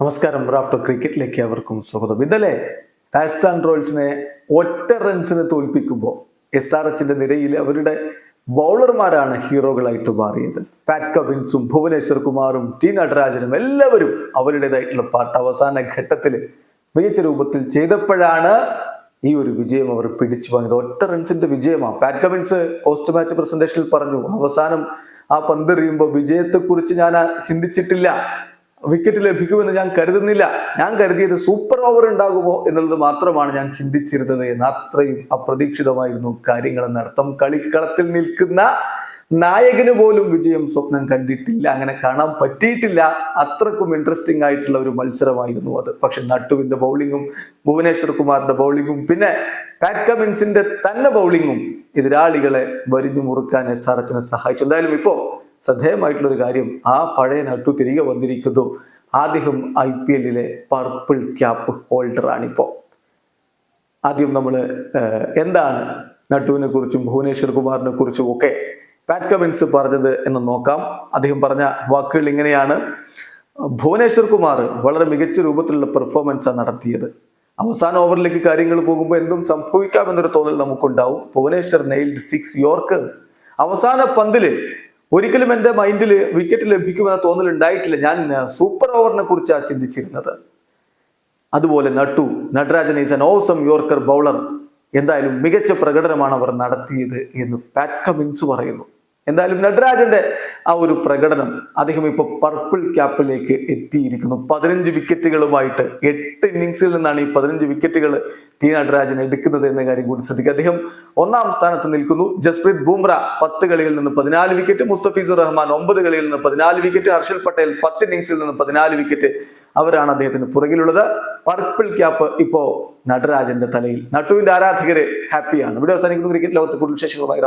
നമസ്കാരം. റാഫ്റ്റർ ക്രിക്കറ്റിലേക്ക് അവർക്കും സ്വാഗതം. ഇന്നലെ രാജസ്ഥാൻ റോയൽസിനെ ഒറ്റ റൺസിന് തോൽപ്പിക്കുമ്പോൾ എസ് ആർ എച്ചിന്റെ നിരയിൽ അവരുടെ ബൗളർമാരാണ് ഹീറോകളായിട്ട് മാറിയത്. പാറ്റ് കബിൻസും ഭുവനേശ്വർ കുമാറും ടി നടരാജനും എല്ലാവരും അവരുടേതായിട്ടുള്ള പാട്ട് അവസാന ഘട്ടത്തിൽ മികച്ച രൂപത്തിൽ ചെയ്തപ്പോഴാണ് ഈ ഒരു വിജയം അവർ പിടിച്ചു വാങ്ങിയത്. ഒറ്റ റൺസിന്റെ വിജയമാണ് പാറ്റ് കബിൻസ് പോസ്റ്റ് മാച്ച് പ്രസന്റേഷനിൽ പറഞ്ഞു അവസാനം ആ പന്തെറിയുമ്പോൾ വിജയത്തെക്കുറിച്ച് ഞാൻ ചിന്തിച്ചിട്ടില്ല. വിക്കറ്റ് ലഭിക്കുമെന്ന് ഞാൻ കരുതുന്നില്ല. ഞാൻ കരുതിയത് സൂപ്പർ ഓവർ ഉണ്ടാകുമോ എന്നുള്ളത് മാത്രമാണ് ഞാൻ ചിന്തിച്ചിരുന്നത് എന്ന് അത്രയും അപ്രതീക്ഷിതമായിരുന്നു കാര്യങ്ങൾ നടത്തം കളിക്കളത്തിൽ നിൽക്കുന്ന നായകന് പോലും വിജയം സ്വപ്നം കണ്ടിട്ടില്ല. അങ്ങനെ കാണാൻ പറ്റിയിട്ടില്ല. അത്രക്കും ഇൻട്രസ്റ്റിംഗ് ആയിട്ടുള്ള ഒരു മത്സരമായിരുന്നു അത്. പക്ഷെ നട്ടുവിന്റെ ബൗളിങ്ങും ഭുവനേശ്വർ കുമാറിന്റെ ബൗളിങ്ങും പിന്നെ പാറ്റ് കമിൻസിന്റെ തന്നെ ബൗളിങ്ങും എതിരാളികളെ വരിഞ്ഞു മുറുക്കാൻ എസ് ആർ എച്ചിനെ സഹായിച്ചു. എന്തായാലും ഇപ്പോ ശ്രദ്ധേയമായിട്ടുള്ള ഒരു കാര്യം ആ പഴയ നട്ടു തിരികെ വന്നിരിക്കുന്നു. അദ്ദേഹം ഐ പി എല്ലിലെ പർപ്പിൾ ക്യാപ്പ് ഹോൾഡറാണിപ്പോൾ ആദ്യം നമ്മൾ എന്താണ് നട്ടുവിനെ കുറിച്ചും ഭുവനേശ്വർ കുമാറിനെ കുറിച്ചും ഒക്കെ പാറ്റ് കമിൻസ് പറഞ്ഞത് എന്ന് നോക്കാം. അദ്ദേഹം പറഞ്ഞ വാക്കുകൾ ഇങ്ങനെയാണ്. ഭുവനേശ്വർ കുമാർ വളരെ മികച്ച രൂപത്തിലുള്ള പെർഫോമൻസാണ് നടത്തിയത്. അവസാന ഓവറിലേക്ക് കാര്യങ്ങൾ പോകുമ്പോൾ എന്തും സംഭവിക്കാമെന്നൊരു തോന്നൽ നമുക്കുണ്ടാവും. ഭുവനേശ്വർ നെയിൽഡ് സിക്സ് യോർക്കേഴ്സ് അവസാന പന്തിൽ ഒരിക്കലും എന്റെ മൈൻഡിൽ വിക്കറ്റ് ലഭിക്കുമെന്ന തോന്നൽ ഉണ്ടായിട്ടില്ല ഞാൻ സൂപ്പർ ഓവറിനെ കുറിച്ചാണ് ചിന്തിച്ചിരുന്നത്. അതുപോലെ Nattu Natarajan is an awesome yorker bowler എന്തായാലും മികച്ച പ്രകടനമാണ് അവർ നടത്തിയത് എന്ന് പാറ്റ് കമിൻസ് പറയുന്നു. എന്തായാലും നടരാജന്റെ ആ ഒരു പ്രകടനം അദ്ദേഹം ഇപ്പൊ പർപ്പിൾ ക്യാപ്പിലേക്ക് എത്തിയിരിക്കുന്നു. പതിനഞ്ച് വിക്കറ്റുകളുമായിട്ട് എട്ട് ഇന്നിങ്സിൽ നിന്നാണ് ഈ പതിനഞ്ച് വിക്കറ്റുകൾ ടി നടരാജൻ എടുക്കുന്നത് എന്ന കാര്യം കൂടി ശ്രദ്ധിക്കുക. അദ്ദേഹം ഒന്നാം സ്ഥാനത്ത് നിൽക്കുന്നു. ജസ്പ്രീത് ബുംറ പത്ത് കളിയിൽ നിന്ന് പതിനാല് വിക്കറ്റ് മുസ്തഫീസുർ റഹ്മാൻ ഒമ്പത് കളിയിൽ നിന്ന് പതിനാല് വിക്കറ്റ് ഹർഷൽ പട്ടേൽ പത്ത് ഇന്നിങ്സിൽ നിന്ന് പതിനാല് വിക്കറ്റ് അവരാണ് അദ്ദേഹത്തിന് പുറകിലുള്ളത്. പർപ്പിൾ ക്യാപ്പ് ഇപ്പോ നടരാജന്റെ തലയിൽ. നട്ടുവിന്റെ ആരാധകര് ഹാപ്പിയാണ് ഇവിടെ അവസാനിക്കുന്ന. ക്രിക്കറ്റ് ലോകത്തെ കൂടുതൽ വിശേഷങ്ങളുമായി